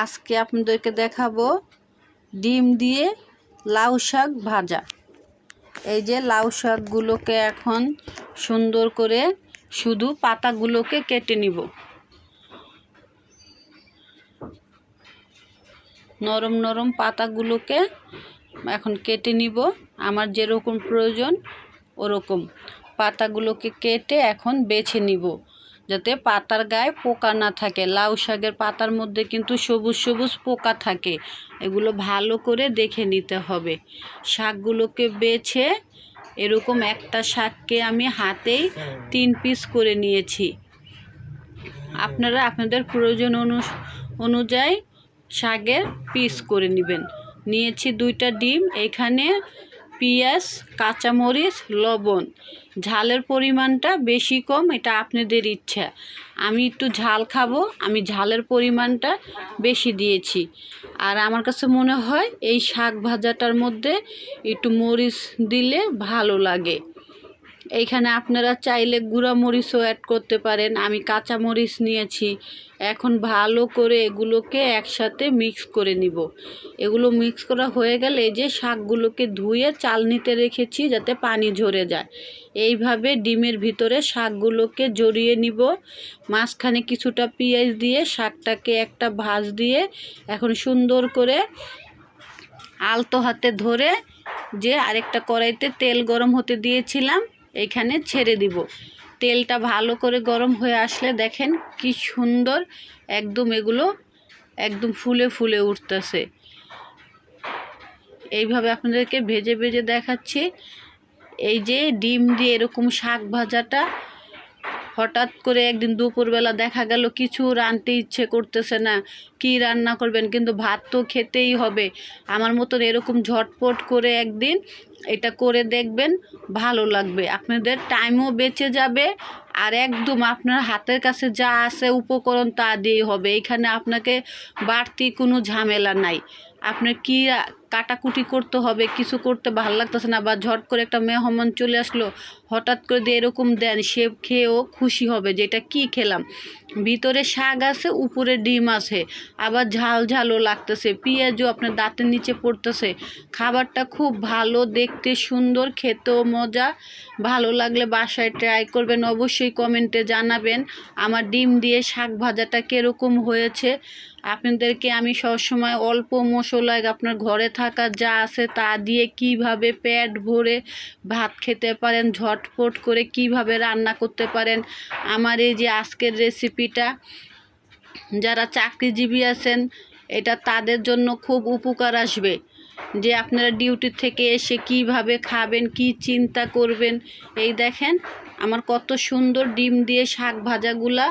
আজকে আপনাদেরকে দেখাবো ডিম দিয়ে লাউ শাক ভাজা। এই যে লাউ শাকগুলোকে এখন সুন্দর করে শুধু পাতাগুলোকে কেটে নিব। নরম নরম পাতাগুলোকে এখন কেটে নিব। আমার যেরকম প্রয়োজন ওরকম। পাতাগুলোকে কেটে এখন বেছে নিব। যাতে পাতার গায়ে পোকা না থাকে। লাউ শাকের পাতার মধ্যে কিন্তু সবুজ সবুজ পোকা থাকে। এগুলো ভালো করে দেখে নিতে হবে। শাকগুলোকে বেছে এরকম একটা শাককে আমি হাতেই তিন পিস করে নিয়েছি। আপনারা আপনাদের প্রয়োজন অনু, অনুযায়ী শাকের পিস করে নেবেন। নিয়েছি দুইটা ডিম। এখানে পেঁয়াজ, কাঁচামরিচ, লবণ। ঝালের পরিমাণটা বেশি কম, এটা আপনাদের ইচ্ছা। আমি একটু ঝাল খাব, আমি ঝালের পরিমাণটা বেশি দিয়েছি। আর আমার কাছে মনে হয় এই শাক ভাজাটার মধ্যে একটু মরিচ দিলে ভালো লাগে। এইখানে আপনারা চাইলে গুঁড়া মরিচও অ্যাড করতে পারেন। আমি কাঁচা মরিচ নিয়েছি। এখন ভালো করে এগুলোকে একসাথে মিক্স করে নিব। এগুলো মিক্স করা হয়ে গেলে এই যে শাকগুলোকে ধুয়ে চালনিতে রেখেছি যাতে পানি ঝরে যায়। এইভাবে ডিমের ভিতরে শাকগুলোকে জড়িয়ে নিব। মাঝখানে কিছুটা পেঁয়াজ দিয়ে শাকটাকে একটা ভাজ দিয়ে এখন সুন্দর করে আলতো হাতে ধরে যে আরেকটা কড়াইতে তেল গরম হতে দিয়েছিলাম। এইখানে ছেড়ে দিব। তেলটা ভালো করে গরম হয়ে আসলে দেখেন কি সুন্দর একদম এগুলো একদম ফুলে ফুলে উঠতেছে। এইভাবে আপনাদেরকে ভেজে ভেজে দেখাচ্ছি। এই যে ডিম দিয়ে এরকম শাক ভাজাটা হঠাৎ করে একদিন দুপুরবেলা দেখা গেল কিছু রানতে ইচ্ছে করতেছে না। কি রান্না করবেন? কিন্তু ভাত তো খেতেই হবে। আমার মতন এরকম ঝটপট করে একদিন এটা করে দেখবেন, ভালো লাগবে। আপনাদের টাইমও বেঁচে যাবে আর একদম আপনার হাতের কাছে যা আছে উপকরণ তা দিয়েই হবে। এখানে আপনাকে বাড়তি কোনো ঝামেলা নাই। আপনার কি কাটাকুটি করতে হবে, কিছু করতে ভালো লাগতেছে না বা ঝট করে একটা মেহমান চলে আসলো, হঠাৎ করে দিয়ে এরকম দেন, সে খেয়েও খুশি হবে যে এটা কী খেলাম। ভিতরে শাক আছে, উপরে ডিম আছে, আবার ঝাল ঝালও লাগতেছে, পেঁয়াজও আপনার দাঁতের নিচে পড়তেছে। খাবারটা খুব ভালো, দেখতে সুন্দর, খেতেও মজা, ভালো লাগলে বাসায় ট্রাই করবেন, অবশ্যই কমেন্টে জানাবেন। আমার ডিম দিয়ে শাক ভাজাটা কীরকম হয়েছে? আপনাদেরকে আমি সবসময় অল্প মশলায় আপনার ঘরে থাকা যা আছে তা দিয়ে কীভাবে পেট ভরে ভাত খেতে পারেন, ঝটপট করে কীভাবে রান্না করতে পারেন, আমার এই যে আজকের রেসিপিটা যারা চাকরিজীবী আছেন, এটা তাদের জন্য খুব উপকার আসবে। যে আপনারা ডিউটি থেকে এসে কীভাবে খাবেন, কি চিন্তা করবেন, এই দেখেন আমার কত সুন্দর ডিম দিয়ে শাক ভাজাগুলা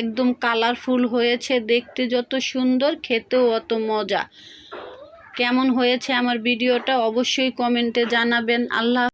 একদম কালারফুল হয়েছে, দেখতে যত সুন্দর, খেতেও অত মজা। কেমন হয়েছে আমার ভিডিওটা অবশ্যই কমেন্টে জানাবেন। আল্লাহ